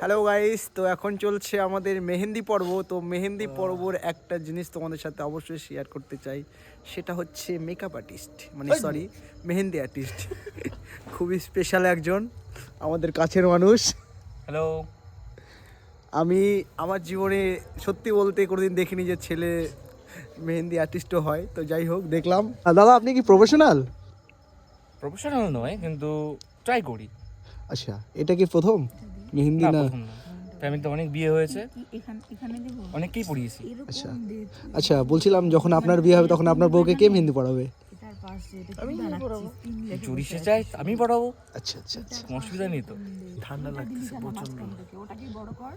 Hello guys তো এখন চলছে আমাদের মেহেন্দি পর্ব। তো মেহেন্দি পর্বর একটা জিনিস তোমাদের সাথে অবশ্যই শেয়ার করতে চাই। সেটা হচ্ছে মেকআপ আর্টিস্ট মানে সরি মেহেন্দি আর্টিস্ট খুবই স্পেশাল একজন আমাদের কাছের মানুষ। হ্যালো আমি আমার জীবনে সত্যি বলতে কোনোদিন দেখিনি যে ছেলে মেহেন্দি আর্টিস্টও হয়। তো যাই হোক দেখলাম। দাদা আপনি কি প্রফেশনাল প্রফেশনাল নয় কিন্তু ট্রাই করি। আচ্ছা এটা কি প্রথম? মেহেন্দি না। ফ্যামিলিতে অনেক বিয়ে হয়েছে। এখান অনেককেই পড়িয়েছি। আচ্ছা। আচ্ছা বলছিলাম যখন আপনার বিয়ে হবে তখন আপনার বউকে কে মেহেন্দি পড়াবে? চুরি সে চাই আমি পড়াবো। আচ্ছা আচ্ছা আচ্ছা। অসুবিধা নেই তো। ঠান্ডা লাগতেছে প্রচণ্ড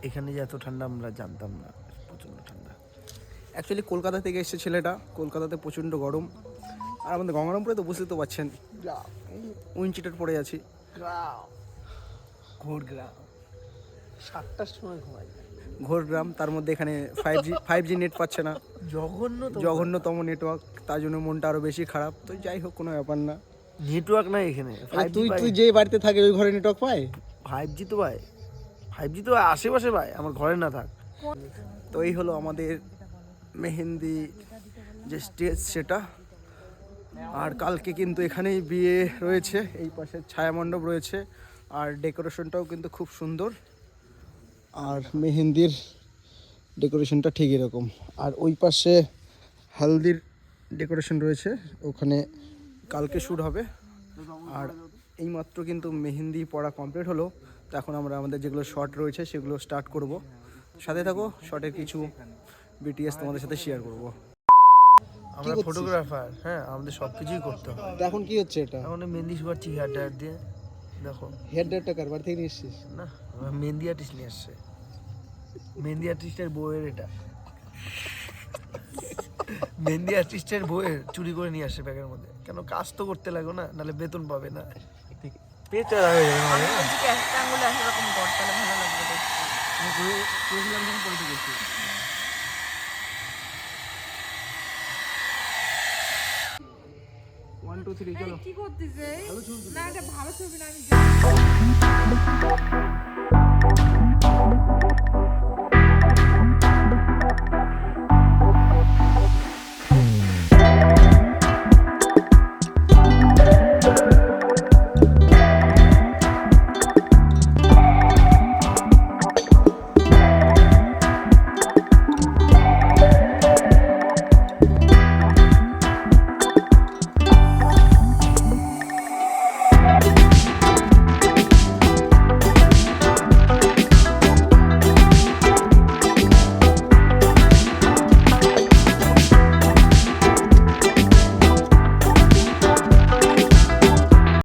এখানে যে এত ঠান্ডা আমরা জানতাম না। প্রচণ্ড ঠান্ডা। অ্যাকচুয়ালি কলকাতা থেকে এসেছে ছেলেটা। কলকাতাতে প্রচণ্ড গরম। আর আমাদের গঙ্গারামপুরে তো বুঝতে তো পারছেন উইনচিটার পড়ে আছি। ঘোর গ্রাম। সাতটার সময় ঘুমাই। ঘোর গ্রাম তার মধ্যে এখানে five G five G net পাচ্ছে না। জঘন্য জঘন্যতম নেটওয়ার্ক তার জন্য মনটা আরও বেশি খারাপ। তো যাই হোক কোনো ব্যাপার না। নেটওয়ার্ক নাই এখানে। তুই তুই যে বাড়িতে থাকে ওই ঘরে নেটওয়ার্ক পায়? ফাইভ জি তো ভাই ফাইভ জি তো আশেপাশে ভাই আমার ঘরে না থাক। তো এই হলো আমাদের মেহেন্দি যে স্টেজ সেটা। আর কালকে কিন্তু এখানেই বিয়ে রয়েছে এই পাশে ছায়া মণ্ডপ রয়েছে। আর ডেকোরেশনটাও কিন্তু খুব সুন্দর। আর মেহেন্দির ডেকোরেশনটা ঠিক এরকম। আর ওই পাশে হালদির ডেকোরেশন রয়েছে ওখানে কালকে শ্যুট হবে। আর এইমাত্র কিন্তু মেহেন্দি পড়া কমপ্লিট হলো তো এখন আমরা আমাদের যেগুলো শর্ট রয়েছে সেগুলো স্টার্ট করব। সাথে থাকো শর্টের কিছু বিটিএস তোমাদের সাথে শেয়ার করব। আমরা ফটোগ্রাফার হ্যাঁ আমাদের সব কিছুই করতে হবে। তো এখন কি হচ্ছে এটা? এখন মেহেন্দি শুকাচ্ছি হেয়ার ড্রায়ার দিয়ে। দেখো। হেয়ার ড্রায়ারটা কার বাড়ি থেকে নিয়ে এসছিস? না মেহেন্দি আর্টিস্ট নিয়ে আসছে মেহেন্দি আর্টিস্টের বউয়ের এটা। মেহেন্দি আর্টিস্টের বউয়ের চুরি করে নিয়ে আসছে ব্যাগের মধ্যে। কেন কাজ তো করতে লাগো না নাহলে বেতন পাবে না। পেচারা হয়ে যাবে নাহলে, না? এদিকে একটা আঙুলে এরকম কর তাহলে ভালো লাগবে আমি করেছিলাম যখন পরে গেছি ওয়ান টু থ্রি চলো। কি করতেছে? না এটা ভালো ছবি না আমি